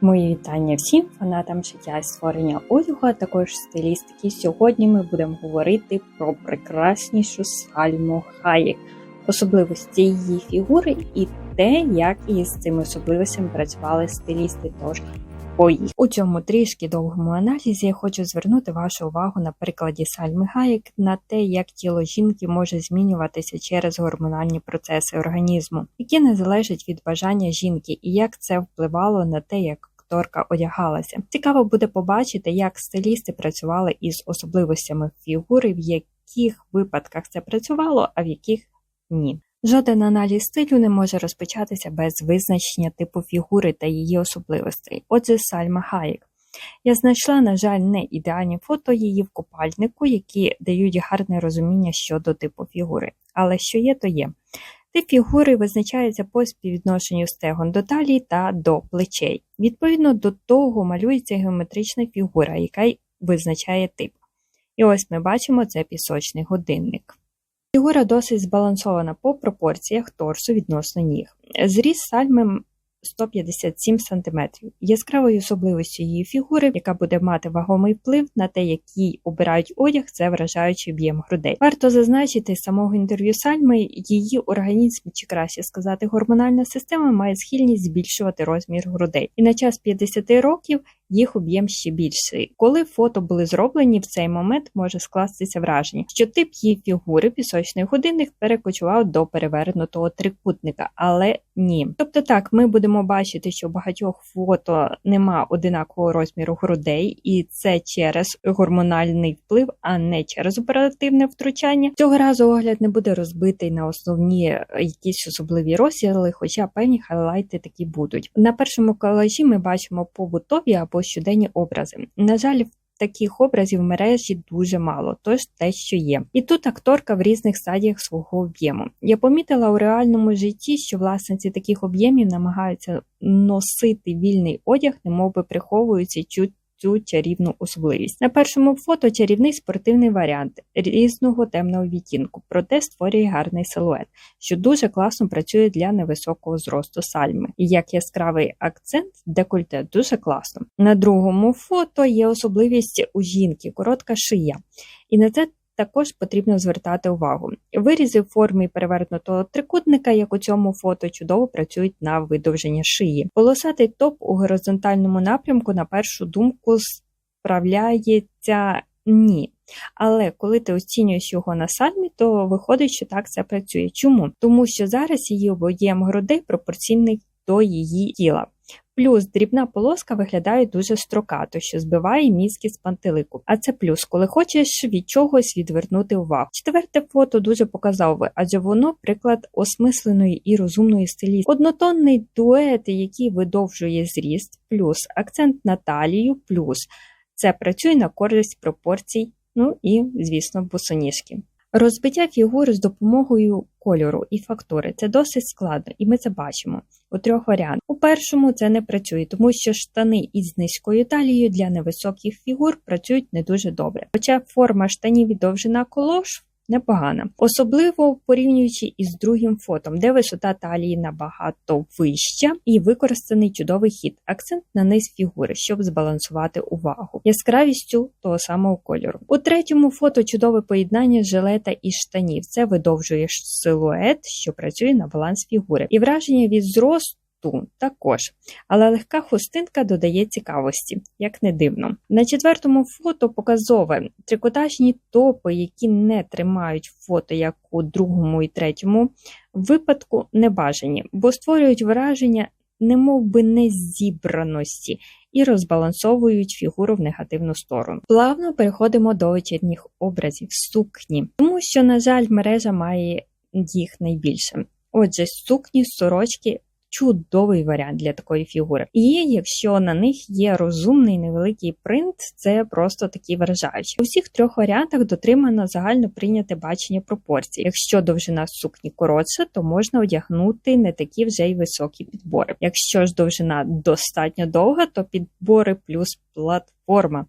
Мої вітання всім фанатам шиття і створення одягу, а також стилістики. Сьогодні ми будемо говорити про прекраснішу Сальму Хаєк, особливості її фігури і те, як із цими особливостями працювали стилісти. Тож поїхали. у цьому трішки довгому аналізі я хочу звернути вашу увагу на прикладі Сальми Хаєк на те, як тіло жінки може змінюватися через гормональні процеси організму, які не залежать від бажання жінки, і як це впливало на те, як акторка одягалася. Цікаво буде побачити, як стилісти працювали із особливостями фігури, в яких випадках це працювало, а в яких ні. Жоден аналіз стилю не може розпочатися без визначення типу фігури та її особливостей. Отже, Сальма Хаєк. Я знайшла, на жаль, не ідеальні фото її в купальнику, які дають гарне розуміння щодо типу фігури. Але що є, то є. Тип фігури визначається по співвідношенню стегон до талії та до плечей. Відповідно до того малюється геометрична фігура, яка визначає тип. І ось ми бачимо це пісочний годинник. Фігура досить збалансована по пропорціях торсу відносно ніг. Зріст сальми 157 см. Яскравою особливістю її фігури, яка буде мати вагомий вплив на те, який обирають одяг, це вражаючий об'єм грудей. Варто зазначити з самого інтерв'ю Сальми, її організм, чи краще сказати, гормональна система має схильність збільшувати розмір грудей. І на час 50 років їх об'єм ще більший. Коли фото були зроблені, в цей момент може скластися враження, що тип її фігури пісочний годинник перекочував до перевернутого трикутника, але ні. Тобто так, ми будемо бачити, що багатьох фото нема одинакового розміру грудей, і це через гормональний вплив, а не через оперативне втручання. Цього разу огляд не буде розбитий на основні якісь особливі розділи, хоча певні хайлайти такі будуть. На першому колажі ми бачимо побутові або або щоденні образи. На жаль, таких образів в мережі дуже мало, тож те, що є. І тут акторка в різних стадіях свого об'єму. Я помітила у реальному житті, що власниці таких об'ємів намагаються носити вільний одяг, немовби приховуються чуть цю чарівну особливість. На першому фото чарівний спортивний варіант різного темного відтінку, проте створює гарний силует, що дуже класно працює для невисокого зросту сальми. І як яскравий акцент, декольте дуже класно. На другому фото є особливість у жінки, коротка шия. І на це також потрібно звертати увагу. Вирізи в формі перевернутого трикутника, як у цьому фото, чудово працюють на видовження шиї. Полосатий топ у горизонтальному напрямку, на першу думку, справляється ні. Але коли ти оцінюєш його на сальмі, то виходить, що так це працює. Чому? Тому що зараз її об'єм грудей пропорційний до її тіла. Плюс дрібна полоска виглядає дуже строкато, що збиває мізки з пантелику. А це плюс, коли хочеш від чогось відвернути увагу. Четверте фото дуже показове, адже воно приклад осмисленої і розумної стилі. Однотонний дует, який видовжує зріст, плюс акцент на талію, плюс це працює на користь пропорцій, ну і, звісно, босоніжки. Розбиття фігури з допомогою кольору і фактури це досить складно, і ми це бачимо у трьох варіантах. У першому це не працює, тому що штани із низькою талією для невисоких фігур працюють не дуже добре. Хоча форма штанів і довжина колош непогана, особливо порівнюючи із другим фотом, де висота талії набагато вища і використаний чудовий хід, акцент на низ фігури, щоб збалансувати увагу, яскравістю того самого кольору. У третьому фото чудове поєднання жилета і штанів. Це видовжує силует, що працює на баланс фігури, і враження від зросту ту також, але легка хустинка додає цікавості, як не дивно. На четвертому фото показове трикотажні топи, які не тримають фото, як у другому і третьому випадку, не бажані, бо створюють враження немов би незібраності і розбалансовують фігуру в негативну сторону. Плавно переходимо до вечірніх образів сукні, тому що, на жаль, мережа має їх найбільше. Отже, сукні, сорочки чудовий варіант для такої фігури. І якщо на них є розумний невеликий принт, це просто такі вражаючі. У всіх трьох варіантах дотримано загально прийняте бачення пропорцій. Якщо довжина сукні коротша, то можна одягнути не такі вже й високі підбори. Якщо ж довжина достатньо довга, то підбори плюс платформа.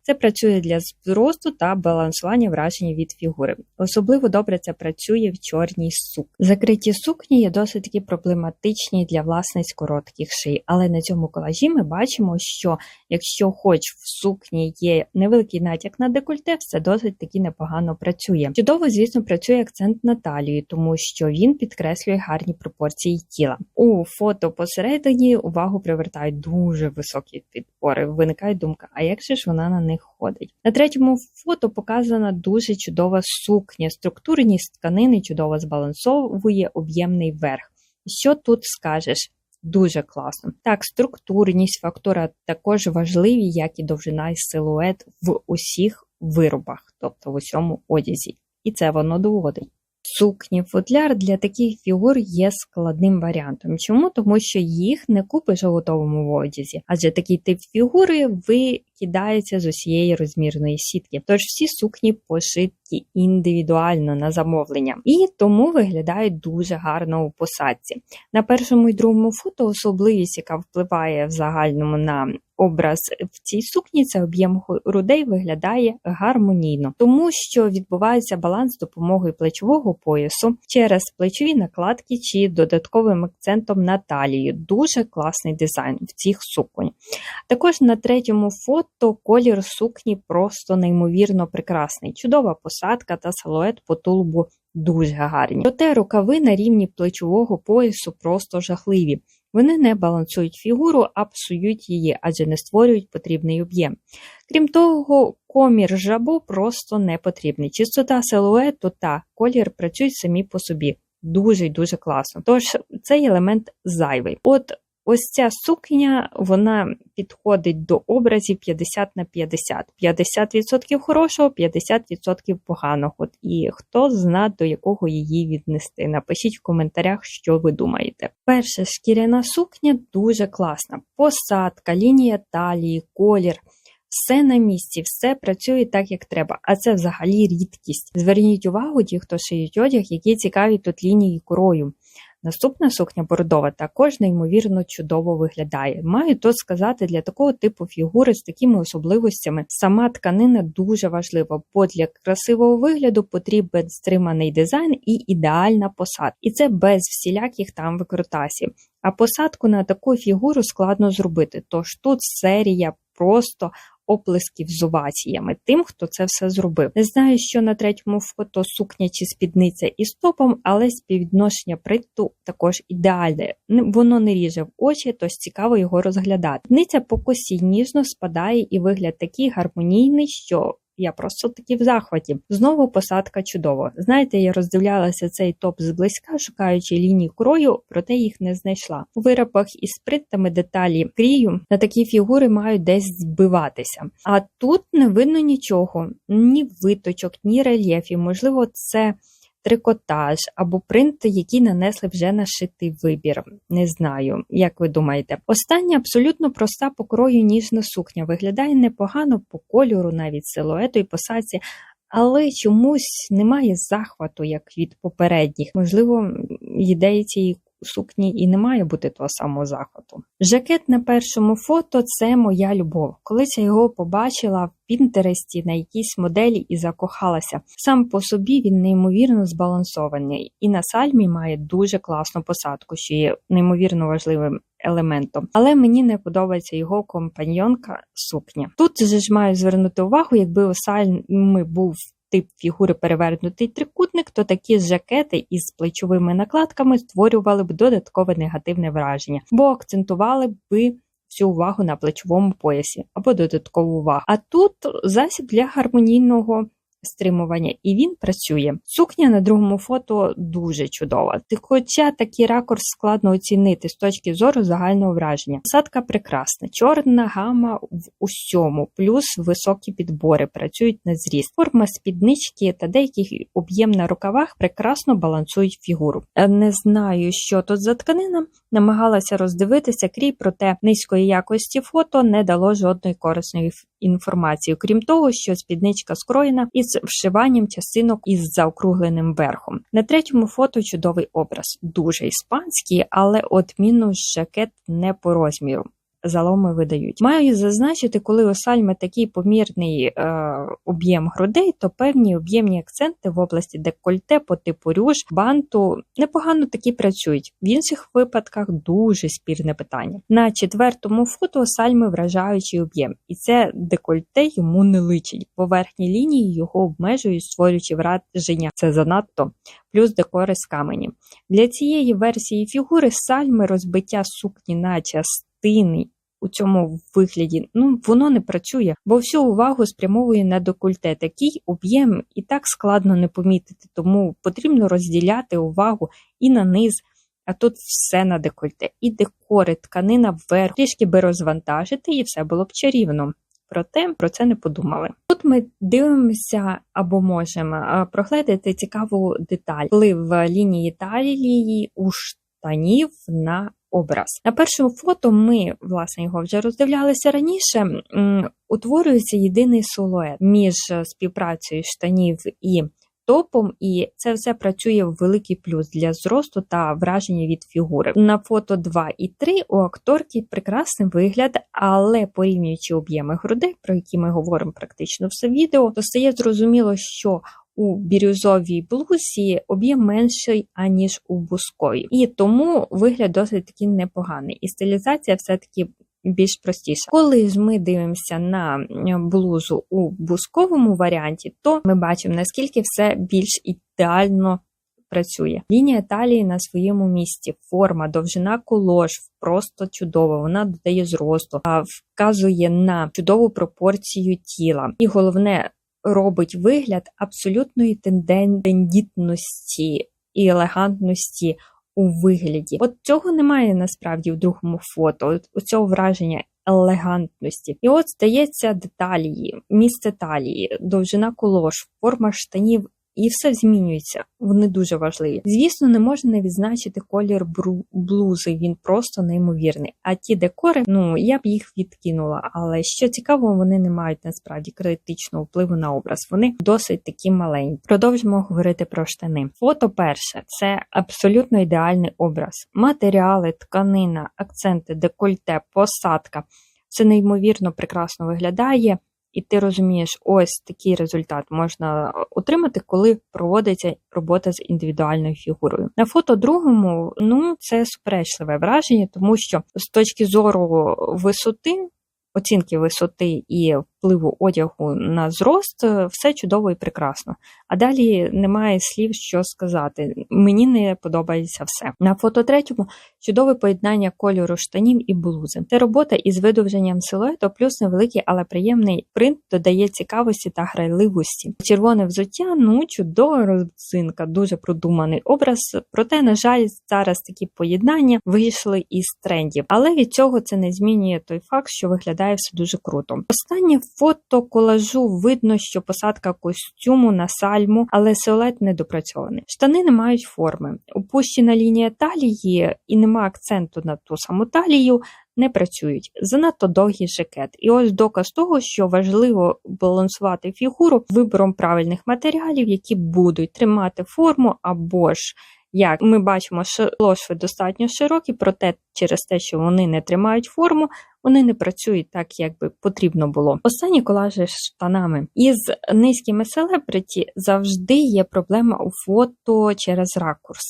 Це працює для зросту та балансування враження від фігури. Особливо добре це працює в чорній сукні. Закриті сукні є досить таки проблематичні для власниць коротких ший, але на цьому колажі ми бачимо, що якщо хоч в сукні є невеликий натяк на декольте, все досить таки непогано працює. Чудово, звісно, працює акцент на талію, тому що він підкреслює гарні пропорції тіла. У фото посередині увагу привертають дуже високі підпори. Виникає думка, а як же ж вона на них ходить? На третьому фото показана дуже чудова сукня, структурність тканини чудово збалансовує об'ємний верх. Що тут скажеш? Дуже класно. Так, структурність фактора також важливі, як і довжина і силует в усіх виробах, тобто в усьому одязі. І це воно доводить. Сукні футляр для таких фігур є складним варіантом. Чому? Тому що їх не купиш у готовому одязі, адже такий тип фігури викидається з усієї розмірної сітки. Тож всі сукні пошиті індивідуально на замовлення і тому виглядають дуже гарно у посадці. На першому і другому фото особливість, яка впливає в загальному на образ в цій сукні, це об'єм грудей виглядає гармонійно, тому що відбувається баланс з допомогою плечового поясу через плечові накладки чи додатковим акцентом на талію. Дуже класний дизайн в цих суконь. Також на третьому фото колір сукні просто неймовірно прекрасний. Чудова посадка та силует по тулубу дуже гарні. Проте рукави на рівні плечового поясу просто жахливі. Вони не балансують фігуру, а псують її, адже не створюють потрібний об'єм. Крім того, комір жабу просто не потрібний. Чистота силуету та колір працюють самі по собі. Дуже дуже класно. Тож цей елемент зайвий. От Ось ця сукня вона підходить до образів 50 на 50. 50% хорошого, 50% поганого. От І хто зна, до якого її віднести. Напишіть в коментарях, що ви думаєте. Перша шкіряна сукня дуже класна. Посадка, лінія талії, колір. Все на місці, все працює так, як треба, а це взагалі рідкість. Зверніть увагу, ті, хто шиють одяг, які цікаві тут лінії крою. Наступна сукня бордова також неймовірно чудово виглядає. Маю тут сказати, для такого типу фігури з такими особливостями сама тканина дуже важлива, бо для красивого вигляду потрібен стриманий дизайн і ідеальна посадка. І це без всіляких там викрутасів. А посадку на таку фігуру складно зробити. Тож тут серія просто оплесків з оваціями тим, хто це все зробив. Не знаю, що на третьому фото сукня чи спідниця із топом, але співвідношення принту також ідеальне. Воно не ріже в очі, тож цікаво його розглядати. Спідниця по косі ніжно спадає і вигляд такий гармонійний, що я просто таки в захваті. Знову посадка чудова. Знаєте, я роздивлялася цей топ зблизька, шукаючи лінії крою, проте їх не знайшла. У виробах із сприттами деталі крію на такі фігури мають десь збиватися. А тут не видно нічого, ні виточок, ні рельєфів. Можливо, це трикотаж або принт, який нанесли вже нашитий вибір. Не знаю, як ви думаєте. Остання абсолютно проста покрою ніжна сукня. Виглядає непогано по кольору, навіть силуету і посадці. Але чомусь немає захвату, як від попередніх. Можливо, ідеї цієї сукні і не має бути того самого захвату. Жакет на першому фото це моя любов. Колись я його побачила в Пінтересті на якійсь моделі і закохалася. Сам по собі він неймовірно збалансований, і на сальмі має дуже класну посадку, що є неймовірно важливим елементом. Але мені не подобається його компаньонка сукня. Тут же ж маю звернути увагу, якби у сальми був тип фігури перевернутий трикутник, то такі жакети із плечовими накладками створювали б додаткове негативне враження, бо акцентували би всю увагу на плечовому поясі або додаткову увагу. А тут засіб для гармонійного стримування, і він працює. Сукня на другому фото дуже чудова. Хоча такий ракурс складно оцінити з точки зору загального враження. Садка прекрасна, чорна гама в усьому, плюс високі підбори працюють на зріст. Форма спіднички та деякий об'єм на рукавах прекрасно балансують фігуру. Е, не знаю, що тут за тканина, намагалася роздивитися крій, проте низької якості фото не дало жодної корисної інформації, крім того, що спідничка скроєна із вшиванням частинок із заокругленим верхом. На третьому фото чудовий образ, дуже іспанський, але от мінус жакет не по розміру. Заломи видають. Маю зазначити, коли у сальми такий помірний е, об'єм грудей, то певні об'ємні акценти в області декольте по типу рюш, банту непогано такі працюють. В інших випадках дуже спірне питання. На четвертому фото сальми вражаючий об'єм, і це декольте йому не личить. Верхній лінії його обмежують, створюючи враження. Це занадто. Плюс декори з камені. Для цієї версії фігури сальми розбиття сукні на частини у цьому вигляді ну воно не працює, бо всю увагу спрямовує на декольте. Такий об'єм і так складно не помітити, тому потрібно розділяти увагу і на низ. А тут все на декольте. І декори, тканина вверх, трішки би розвантажити, і все було б чарівно. Проте про це не подумали. Тут ми дивимося або можемо прогледати цікаву деталь вплив лінії талії у штанів на образ. На першому фото ми, власне, його вже роздивлялися раніше. Утворюється єдиний силует між співпрацею штанів і топом, і це все працює в великий плюс для зросту та враження від фігури. На фото 2 і 3 у акторки прекрасний вигляд, але порівнюючи об'єми грудей, про які ми говоримо практично все відео, то стає зрозуміло, що у бірюзовій блузі об'єм менший, аніж у бусковій. І тому вигляд досить таки непоганий. І стилізація все-таки більш простіша. Коли ж ми дивимося на блузу у бусковому варіанті, то ми бачимо, наскільки все більш ідеально працює. Лінія талії на своєму місці, форма, довжина колош просто чудова. Вона додає зросту, вказує на чудову пропорцію тіла. І головне, робить вигляд абсолютної тендентності і елегантності у вигляді. От цього немає насправді в другому фото. От у цього враження елегантності. І от здається деталі, місце талії, довжина колош, форма штанів і все змінюється. Вони дуже важливі. Звісно, не можна не відзначити колір блузи, він просто неймовірний. А ті декори, ну я б їх відкинула. Але що цікаво, вони не мають насправді критичного впливу на образ. Вони досить такі маленькі. Продовжимо говорити про штани. Фото перше це абсолютно ідеальний образ. Матеріали, тканина, акценти, декольте, посадка. Це неймовірно прекрасно виглядає. І ти розумієш, ось такий результат можна отримати, коли проводиться робота з індивідуальною фігурою. На фото другому ну це суперечливе враження, тому що з точки зору висоти, оцінки висоти і впливу одягу на зрост, е, все чудово і прекрасно. А далі немає слів, що сказати. Мені не подобається все. На фото третьому чудове поєднання кольору штанів і блузи. Це робота із видовженням силуету, плюс невеликий, але приємний принт додає цікавості та грайливості. Червоне взуття, ну чудова розцинка, дуже продуманий образ. Проте, на жаль, зараз такі поєднання вийшли із трендів. Але від цього це не змінює той факт, що виглядає все дуже круто. Останнє фото колажу видно, що посадка костюму на сальму, але силует недопрацьований. Штани не мають форми. Опущена лінія талії і нема акценту на ту саму талію. Не працюють занадто довгий жакет. І ось доказ того, що важливо балансувати фігуру вибором правильних матеріалів, які будуть тримати форму або ж як ми бачимо, що лошви достатньо широкі, проте через те, що вони не тримають форму, вони не працюють так, як би потрібно було. Останні колажі з штанами. Із низькими селебриті завжди є проблема у фото через ракурс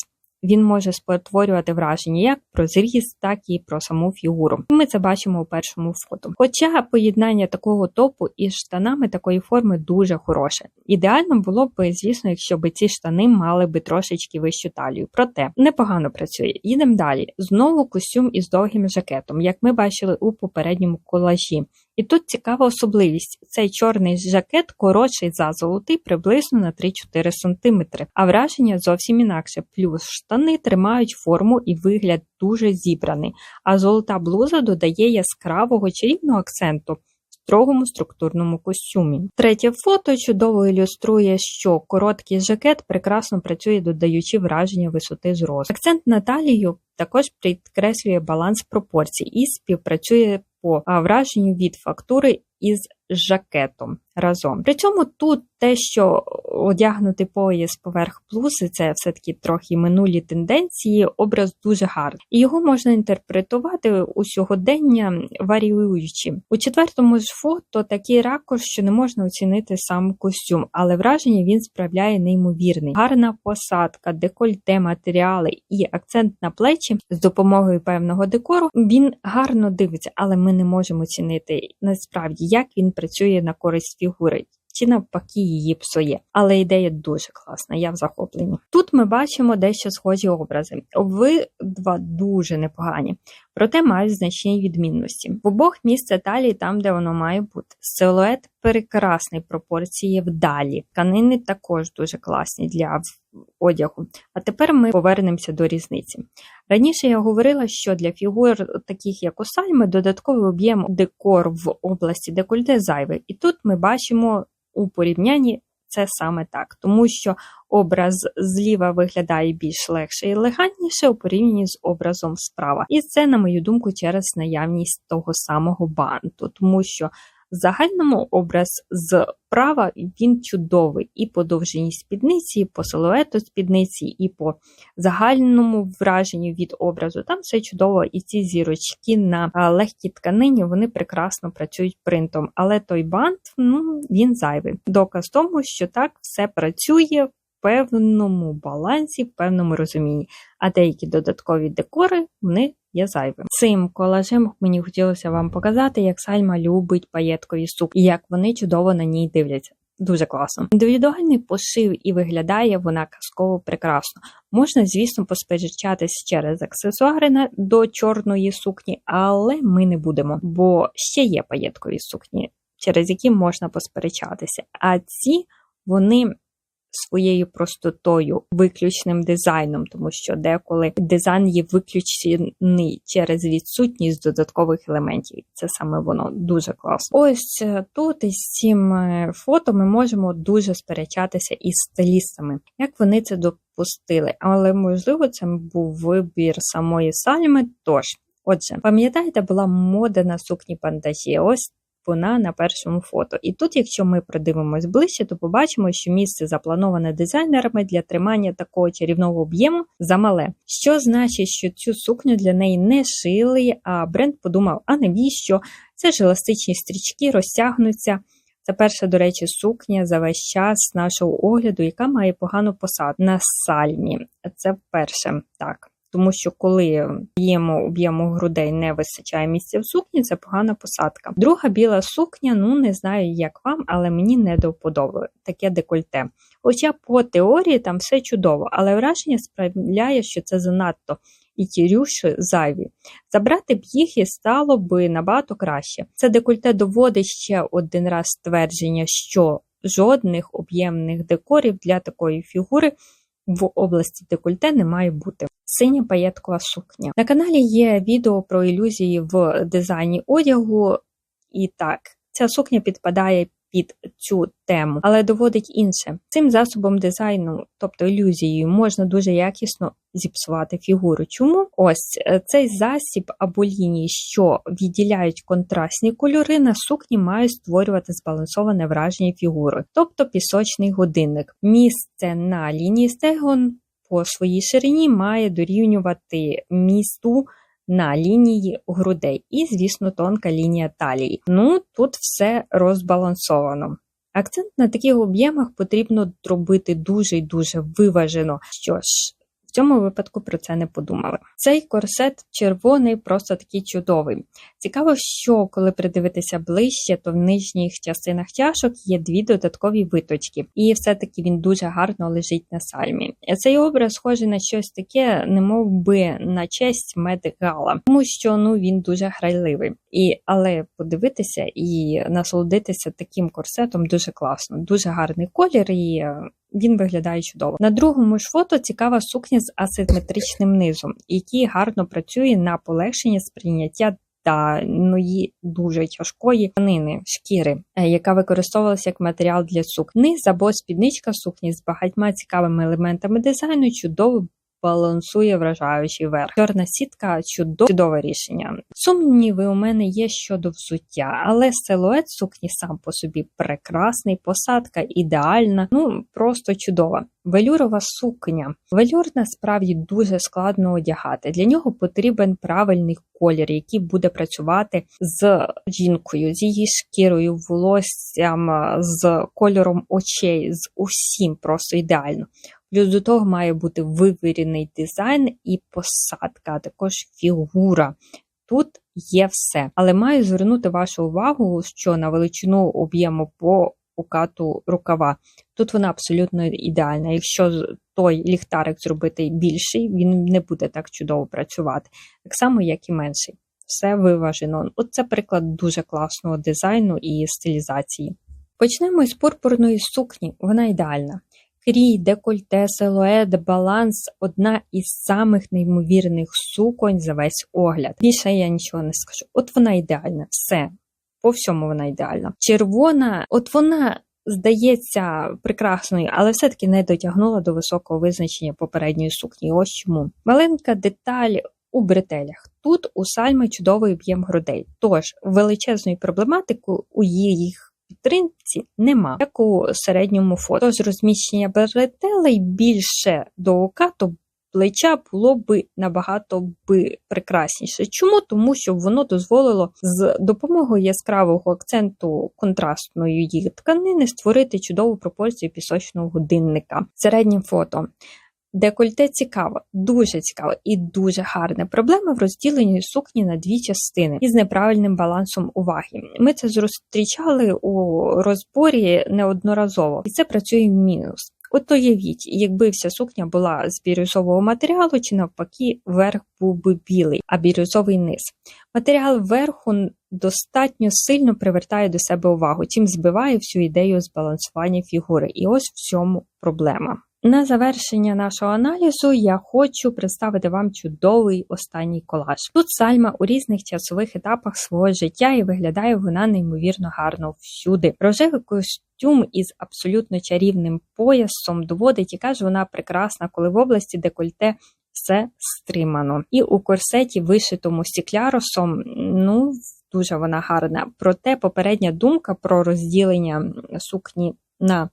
він може спотворювати враження як про зріст, так і про саму фігуру. Ми це бачимо у першому фото. Хоча поєднання такого топу із штанами такої форми дуже хороше. Ідеально було б, звісно, якщо б ці штани мали би трошечки вищу талію. Проте непогано працює. Їдемо далі. Знову костюм із довгим жакетом, як ми бачили у попередньому колажі. І тут цікава особливість: цей чорний жакет коротший за золотий приблизно на 3-4 см, а враження зовсім інакше. Плюс штани тримають форму і вигляд дуже зібраний, а золота блуза додає яскравого чарівного акценту. Строгому структурному костюмі. Третє фото чудово ілюструє, що короткий жакет прекрасно працює, додаючи враження висоти зросту. Акцент на талію також підкреслює баланс пропорцій і співпрацює по враженню від фактури із жакетом. разом. При цьому тут те, що одягнути пояс поверх блузи, це все-таки трохи минулі тенденції, образ дуже гарний. І його можна інтерпретувати у сьогодення варіюючи. У четвертому ж фото такий ракурс, що не можна оцінити сам костюм, але враження він справляє неймовірний. Гарна посадка, декольте, матеріали і акцент на плечі з допомогою певного декору. Він гарно дивиться, але ми не можемо оцінити насправді, як він працює на користь фігури чи навпаки її псує. Але ідея дуже класна, я в захопленні. Тут ми бачимо дещо схожі образи. Обидва дуже непогані, проте мають значні відмінності. В обох місце талії там, де воно має бути. Силует прекрасний, пропорції вдалі. Тканини також дуже класні для одягу. А тепер ми повернемося до різниці. Раніше я говорила, що для фігур, таких як у сальми, додатковий об'єм декор в області декольте зайвий. І тут ми бачимо у порівнянні це саме так, тому що образ зліва виглядає більш легше і елегантніше у порівнянні з образом справа. І це, на мою думку, через наявність того самого банту, тому що загальному образ з права він чудовий і по довжині спідниці, і по силуету спідниці, і по загальному враженню від образу. Там все чудово, і ці зірочки на легкій тканині вони прекрасно працюють принтом. Але той бант ну, він зайвий. Доказ тому, що так все працює. В певному балансі, в певному розумінні, а деякі додаткові декори вони є зайвим. Цим колажем мені хотілося вам показати, як Сальма любить паєткові сукні і як вони чудово на ній дивляться. Дуже класно. Індивідуальний пошив і виглядає вона казково прекрасно. Можна, звісно, посперечатись через аксесуари на, до чорної сукні, але ми не будемо, бо ще є паєткові сукні, через які можна посперечатися. А ці вони своєю простотою, виключним дизайном, тому що деколи дизайн є виключений через відсутність додаткових елементів. Це саме воно дуже класно. Ось е, тут із цим е, фото ми можемо дуже сперечатися із стилістами, як вони це допустили. Але можливо, це був вибір самої сальми. Тож. Отже, пам'ятаєте, була мода на сукні пантажі. Ось вона на першому фото. І тут, якщо ми придивимось ближче, то побачимо, що місце заплановане дизайнерами для тримання такого чарівного об'єму замале. Що значить, що цю сукню для неї не шили, а бренд подумав, а навіщо? Це ж еластичні стрічки розтягнуться. Це перша, до речі, сукня за весь час нашого огляду, яка має погану посадку на сальні. Це вперше так. Тому що коли об'єму об'єму грудей не вистачає місця в сукні, це погана посадка. Друга біла сукня, ну не знаю, як вам, але мені не до вподоби таке декольте. Хоча по теорії там все чудово, але враження справляє, що це занадто і ті рюші зайві. Забрати б їх і стало би набагато краще. Це декольте доводить ще один раз ствердження, що жодних об'ємних декорів для такої фігури в області декольте не має бути. Синя паєткова сукня. На каналі є відео про ілюзії в дизайні одягу, і так, ця сукня підпадає під цю тему, але доводить інше. Цим засобом дизайну, тобто ілюзією, можна дуже якісно зіпсувати фігуру. Чому? Ось е, цей засіб або лінії, що відділяють контрастні кольори, на сукні мають створювати збалансоване враження фігури, тобто пісочний годинник. Місце на лінії стегон по своїй ширині має дорівнювати місту на лінії грудей, і, звісно, тонка лінія талії. Ну, тут все розбалансовано. Акцент на таких об'ємах потрібно робити дуже і дуже виважено. Що ж, в цьому випадку про це не подумали. Цей корсет червоний, просто такий чудовий. Цікаво, що коли придивитися ближче, то в нижніх частинах чашок є дві додаткові виточки, і все-таки він дуже гарно лежить на сальмі. Цей образ схожий на щось таке, не мов би на честь медгала, тому що ну він дуже грайливий. І але подивитися і насолодитися таким корсетом дуже класно, дуже гарний колір і він виглядає чудово. На другому ж фото цікава сукня з асиметричним низом, який гарно працює на полегшення сприйняття даної дуже тяжкої тканини шкіри, е, яка використовувалася як матеріал для сукні. Низ або спідничка сукні з багатьма цікавими елементами дизайну чудово балансує вражаючий верх. Чорна сітка чудове рішення. Сумніви у мене є щодо взуття, але силует сукні сам по собі прекрасний, посадка ідеальна, ну просто чудова. Велюрова сукня. Велюр насправді дуже складно одягати. Для нього потрібен правильний колір, який буде працювати з жінкою, з її шкірою, волоссям, з кольором очей, з усім просто ідеально. Плюс до того має бути вивірений дизайн і посадка, а також фігура. Тут є все. Але маю звернути вашу увагу, що на величину об'єму по укату рукава. Тут вона абсолютно ідеальна. Якщо той ліхтарик зробити більший, він не буде так чудово працювати. Так само, як і менший. Все виважено. От це приклад дуже класного дизайну і стилізації. Почнемо із пурпурної сукні. Вона ідеальна. Крій, декольте, силует, баланс одна із самих неймовірних суконь за весь огляд. Більше я нічого не скажу. От вона ідеальна, все. По всьому вона ідеальна. Червона, от вона здається прекрасною, але все-таки не дотягнула до високого визначення попередньої сукні. Ось чому. Маленька деталь у бретелях. Тут у сальми чудовий об'єм грудей. Тож величезної проблематики у їх підтримці нема, як у середньому фото. Тож розміщення бретелей більше до ока, то плеча було би набагато би прекрасніше. Чому? Тому що воно дозволило з допомогою яскравого акценту контрастної її тканини створити чудову пропорцію пісочного годинника. Середнє фото. Декольте цікаво, дуже цікаво і дуже гарне. Проблема в розділенні сукні на дві частини із неправильним балансом уваги. Ми це зустрічали у розборі неодноразово, і це працює в мінус. От уявіть, якби вся сукня була з бірюзового матеріалу, чи навпаки, верх був би білий, а бірюзовий низ. Матеріал верху достатньо сильно привертає до себе увагу, чим збиває всю ідею збалансування фігури. І ось в цьому проблема. На завершення нашого аналізу я хочу представити вам чудовий останній колаж. Тут сальма у різних часових етапах свого життя і виглядає вона неймовірно гарно всюди. Рожевий костюм із абсолютно чарівним поясом доводить і каже, вона прекрасна, коли в області декольте все стримано. І у корсеті, вишитому стікляросом, ну дуже вона гарна. Проте попередня думка про розділення сукні на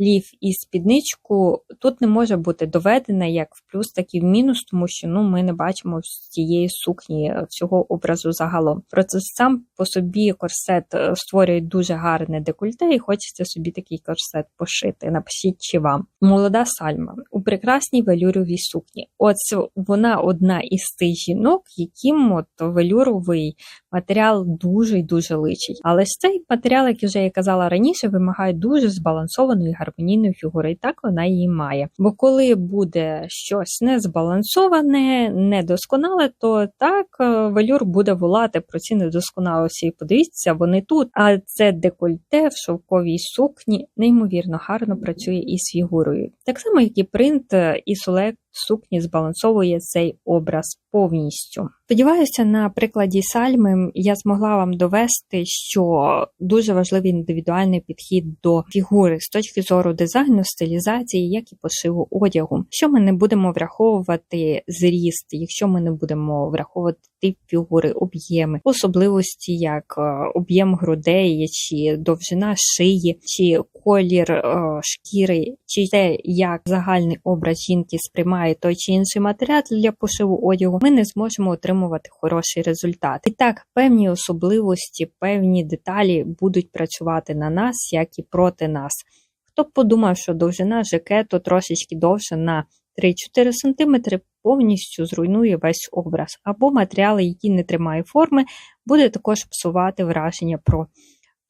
лів і спідничку тут не може бути доведена як в плюс, так і в мінус, тому що ну ми не бачимо з цієї сукні всього образу загалом. Проте сам по собі корсет е, створює дуже гарне декольте, і хочеться собі такий корсет пошити. Напишіть чи вам. Молода сальма у прекрасній велюровій сукні. От вона одна із тих жінок, яким от велюровий матеріал дуже й дуже личить. Але ж цей матеріал, як вже я казала раніше, вимагає дуже збалансованої гармонійної фігури, і так вона її має. Бо коли буде щось незбалансоване, недосконале, то так е, велюр буде волати про ці недосконалості. Подивіться, вони тут. А це декольте в шовковій сукні неймовірно гарно працює із фігурою. Так само, як і принт е, і сулек сукні збалансовує цей образ повністю. Сподіваюся, на прикладі сальми я змогла вам довести, що дуже важливий індивідуальний підхід до фігури з точки зору дизайну, стилізації, як і пошиву одягу. Якщо ми не будемо враховувати зріст, якщо ми не будемо враховувати тип фігури, об'єми, особливості, як е, об'єм грудей, чи довжина шиї, чи колір е, шкіри, чи те, як загальний образ жінки сприймає той чи інший матеріал для пошиву одягу, ми не зможемо отримувати хороший результат. І так, певні особливості, певні деталі будуть працювати на нас, як і проти нас. Хто б подумав, що довжина жакету трошечки довше на 3-4 см повністю зруйнує весь образ, або матеріали, які не тримають форми, буде також псувати враження про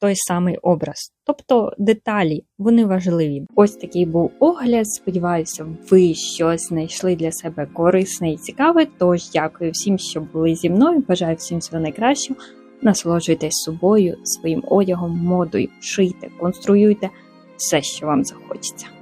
той самий образ. Тобто деталі, вони важливі. Ось такий був огляд. Сподіваюся, ви щось знайшли для себе корисне і цікаве. Тож дякую всім, що були зі мною. Бажаю всім всього найкращого. Насолоджуйтесь собою, своїм одягом, модою, шийте, конструюйте все, що вам захочеться.